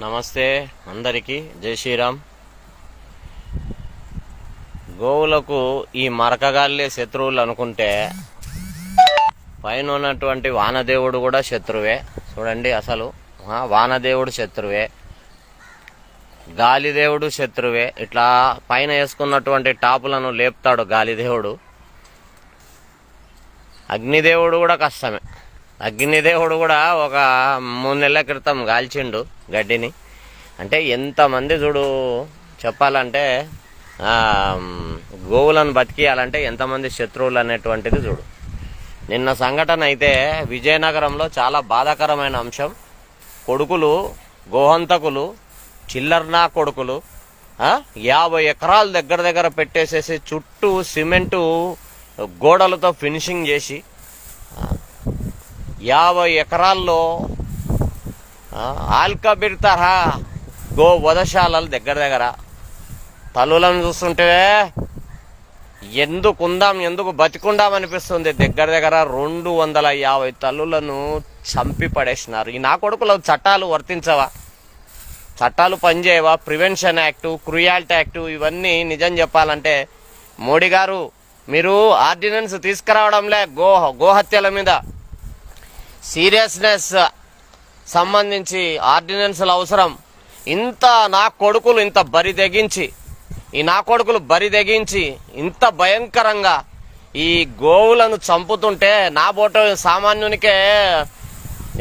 నమస్తే అందరికీ. జై శ్రీరామ్. గోవులకు ఈ మరకగాళ్ళే శత్రువులు అనుకుంటే పైన ఉన్నటువంటి వానదేవుడు కూడా శత్రువే. చూడండి అసలు. వానదేవుడు శత్రువే. గాలిదేవుడు శత్రువే. ఇట్లా పైన వేసుకున్నటువంటి టాపులను లేపుతాడు గాలిదేవుడు. అగ్నిదేవుడు కూడా కష్టమే. అగ్నిదేవుడు కూడా ఒక మూడు నెలల క్రితం కాల్చిండు గడ్డిని. అంటే ఎంతమంది చూడు చెప్పాలంటే గోవులను బతికియాలంటే ఎంతమంది శత్రువులు అనేటువంటిది చూడు. నిన్న సంఘటన అయితే విజయనగరంలో చాలా బాధాకరమైన అంశం. కొడుకులు గోహంతకులు చిల్లర్నా కొడుకులు యాభై ఎకరాల దగ్గర దగ్గర పెట్టేసేసి చుట్టూ సిమెంటు గోడలతో ఫినిషింగ్ చేసి యాభై ఎకరాల్లో ఆల్కబిర్ తరహా గో వధశాలలు దగ్గర దగ్గర. తల్లులను చూస్తుంటే ఎందుకు ఉందాం ఎందుకు బతికుందాం అనిపిస్తుంది. దగ్గర దగ్గర రెండు వందల యాభై తల్లులను చంపి పడేసినారు. ఈ నా కొడుకులో చట్టాలు వర్తించవా? చట్టాలు పనిచేయవా? ప్రివెన్షన్ యాక్టు క్రుయాలిటీ యాక్టు ఇవన్నీ నిజం చెప్పాలంటే మోడీ గారు మీరు ఆర్డినెన్స్ తీసుకురావడంలే గో గోహత్యల మీద. సీరియస్నెస్ సంబంధించి ఆర్డినెన్స్ల అవసరం. ఇంత నా కొడుకులు ఇంత బరి తెగించి ఈ నా కొడుకులు బరి తెగించి ఇంత భయంకరంగా ఈ గోవులను చంపుతుంటే నా బోట సామాన్యునికే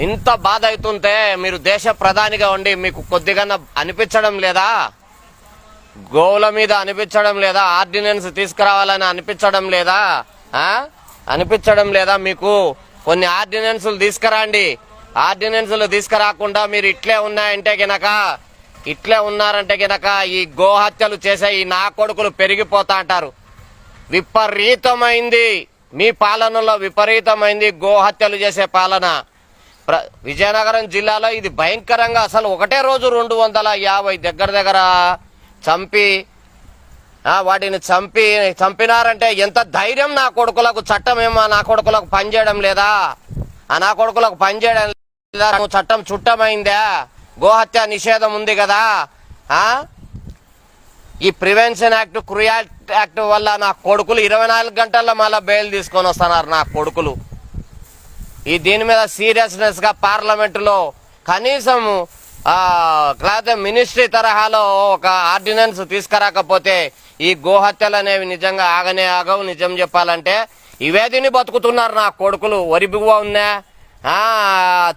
ఇంత బాధ అవుతుంటే మీరు దేశ ప్రధానిగా ఉండి మీకు కొద్దిగా అనిపించడం లేదా? గోవుల మీద అనిపించడం లేదా? ఆర్డినెన్స్ తీసుకురావాలని అనిపించడం లేదా? అనిపించడం లేదా మీకు? కొన్ని ఆర్డినెన్సులు తీసుకురండి. ఆర్డినెన్సులు తీసుకురాకుండా మీరు ఇట్లే ఉన్నాయంటే గినక ఇట్లే ఉన్నారంటే గినక ఈ గోహత్యలు చేసే ఈ నా కొడుకులు పెరిగిపోతా అంటారు. విపరీతమైంది. మీ పాలనలో విపరీతమైంది గోహత్యలు చేసే పాలన. ప్ర విజయనగరం జిల్లాలో ఇది భయంకరంగా అసలు ఒకటే రోజు రెండు వందల యాభై దగ్గర దగ్గర చంపి వాటిని చంపి చంపినారంటే ఎంత ధైర్యం నా కొడుకులకు చట్టం ఏమో నా కొడుకులకు పనిచేయడం లేదా? ఆ నా కొడుకులకు పనిచేయడం లేదా? చట్టం చుట్టమైందా? గోహత్య నిషేధం ఉంది కదా? ఆ? ఈ ప్రివెన్షన్ యాక్ట్ క్రుయాల్ యాక్ట్ వల్ల నా కొడుకులు ఇరవై నాలుగు గంటల్లో మళ్ళీ బెయిల్ తీసుకొని వస్తున్నారు నా కొడుకులు. ఈ దీని మీద సీరియస్నెస్గా పార్లమెంటులో కనీసం లేకపోతే మినిస్ట్రీ తరహాలో ఒక ఆర్డినెన్స్ తీసుకురాకపోతే ఈ గోహత్యలు అనేవి నిజంగా ఆగనే ఆగవు. నిజం చెప్పాలంటే ఇవే తిని బతుకుతున్నారు నా కొడుకులు. వరిబిగువ ఉన్నా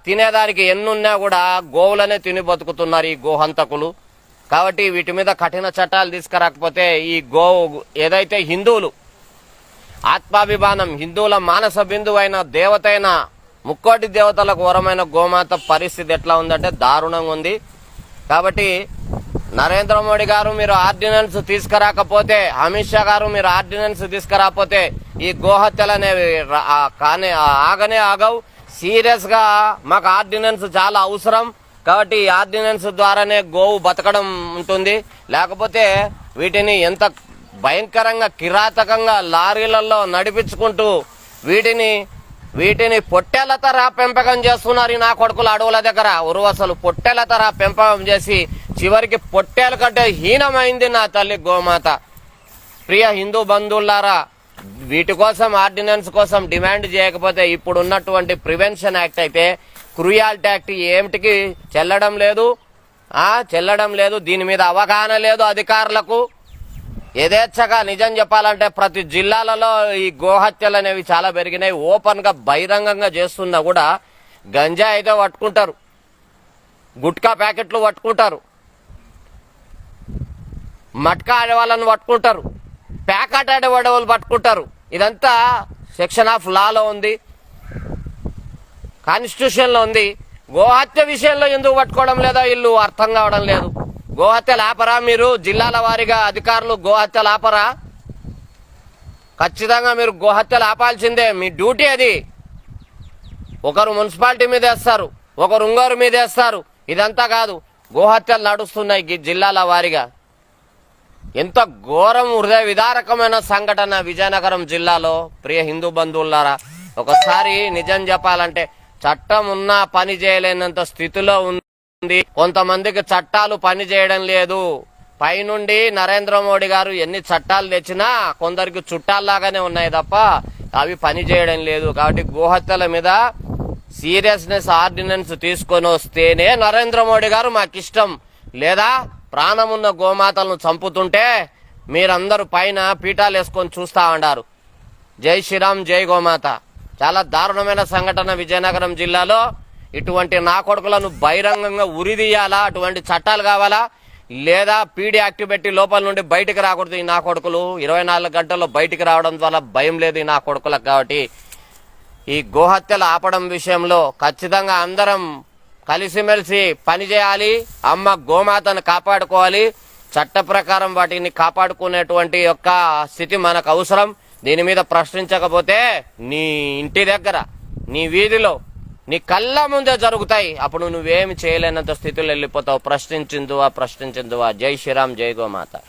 తినేదానికి ఎన్నున్నా కూడా గోవులనే తిని బతుకుతున్నారు ఈ గోహంతకులు. కాబట్టి వీటి మీద కఠిన చట్టాలు తీసుకురాకపోతే ఈ గోవు ఏదైతే హిందువులు ఆత్మాభిమానం హిందువుల మానస బిందువైన దేవతైన ముక్కోటి దేవతలకు వరమైన గోమాత పరిస్థితి ఎట్లా ఉందంటే దారుణంగా ఉంది. కాబట్టి నరేంద్ర మోడీ గారు మీరు ఆర్డినెన్స్ తీసుకురాకపోతే అమిత్ షా గారు మీరు ఆర్డినెన్స్ తీసుకురాకపోతే ఈ గోహత్యలు అనేవి కానీ ఆగనే ఆగవు. సీరియస్గా మాకు ఆర్డినెన్స్ చాలా అవసరం. కాబట్టి ఈ ఆర్డినెన్స్ ద్వారానే గోవు బతకడం ఉంటుంది. లేకపోతే వీటిని ఎంత భయంకరంగా కిరాతకంగా లారీలలో నడిపించుకుంటూ వీటిని వీటిని పొట్టెల తరహా పెంపకం చేస్తున్నారు ఈ నా కొడుకుల అడవుల దగ్గర. ఉరువసలు పొట్టెల తరహా పెంపకం చేసి చివరికి పొట్టేల కంటే హీనమైంది నా తల్లి గోమాత. ప్రియ హిందూ బంధువులారా వీటి కోసం ఆర్డినెన్స్ కోసం డిమాండ్ చేయకపోతే ఇప్పుడు ఉన్నటువంటి ప్రివెన్షన్ యాక్ట్ అయితే క్రుయాలిటీ యాక్ట్ ఏమిటికి చెల్లడం లేదు? చెల్లడం లేదు. దీని మీద అవగాహన లేదు అధికారులకు. యథేచ్ఛగా నిజం చెప్పాలంటే ప్రతి జిల్లాలలో ఈ గోహత్యలు అనేవి చాలా పెరిగినాయి. ఓపెన్గా బహిరంగంగా చేస్తున్నా కూడా గంజా అయితే పట్టుకుంటారు. గుట్కా ప్యాకెట్లు పట్టుకుంటారు. మట్కా ఆడేవాళ్ళను పట్టుకుంటారు. ప్యాకెట్ ఆడే వాళ్ళు పట్టుకుంటారు. ఇదంతా సెక్షన్ ఆఫ్ లాలో ఉంది. కాన్స్టిట్యూషన్లో ఉంది. గోహత్య విషయంలో ఎందుకు పట్టుకోవడం లేదా? వీళ్ళు అర్థం కావడం లేదు. గోహత్యలు ఆపరా మీరు? జిల్లాల వారీగా అధికారులు గోహత్యలు ఆపరా? ఖచ్చితంగా మీరు గోహత్యలు ఆపాల్సిందే. మీ డ్యూటీ అది. ఒకరు మున్సిపాలిటీ మీద వేస్తారు ఒకరు ఉంగోరు మీద వేస్తారు. ఇదంతా కాదు. గోహత్యలు నడుస్తున్నాయి ఈ జిల్లాల వారీగా. ఎంత ఘోరం హృదయ విదారకమైన సంఘటన విజయనగరం జిల్లాలో. ప్రియ హిందూ బంధువులారా ఒకసారి నిజం చెప్పాలంటే చట్టం ఉన్నా పని చేయలేనంత స్థితిలో ఉంది ఉంది. కొంతమందికి చట్టాలు పని చేయడం లేదు. పైనుండి నరేంద్ర మోడీ గారు ఎన్ని చట్టాలు తెచ్చినా కొందరికి చుట్టాల్లాగానే ఉన్నాయి తప్ప అవి పని చేయడం లేదు. కాబట్టి గోహత్యల మీద సీరియస్నెస్ ఆర్డినెన్స్ తీసుకొని వస్తేనే నరేంద్ర మోడీ గారు మాకు ఇష్టం లేదా ప్రాణమున్న గోమాతలను చంపుతుంటే మీరందరూ పైన పీఠాలు వేసుకొని చూస్తా ఉన్నారు జై శ్రీరామ్ జై గోమాత. చాలా దారుణమైన సంఘటన విజయనగరం జిల్లాలో. ఇటువంటి నా కొడుకులను బహిరంగంగా ఉరిదీయాలా అటువంటి చట్టాలు కావాలా? లేదా పీడీ యాక్ట్ పెట్టి లోపల నుండి బయటకు రాకూడదు ఈ నా కొడుకులు? ఇరవై నాలుగు గంటల్లో బయటికి రావడం వల్ల భయం లేదు ఈ నా కొడుకులకు కాబట్టి. ఈ గోహత్యలు ఆపడం విషయంలో ఖచ్చితంగా అందరం కలిసిమెలిసి పనిచేయాలి అమ్మ గోమాతను కాపాడుకోవాలి. చట్ట ప్రకారం వాటిని కాపాడుకునేటువంటి యొక్క స్థితి మనకు అవసరం. దీని మీద ప్రశ్నించకపోతే నీ ఇంటి దగ్గర నీ వీధిలో నీ కళ్ళ ముందే జరుగుతాయి. అప్పుడు నువ్వేమి చేయలేనంత స్థితిలో వెళ్ళిపోతావు. ప్రశ్నించిందువా ప్రశ్నించిందువా. జై శ్రీరామ్ జై గోమాత.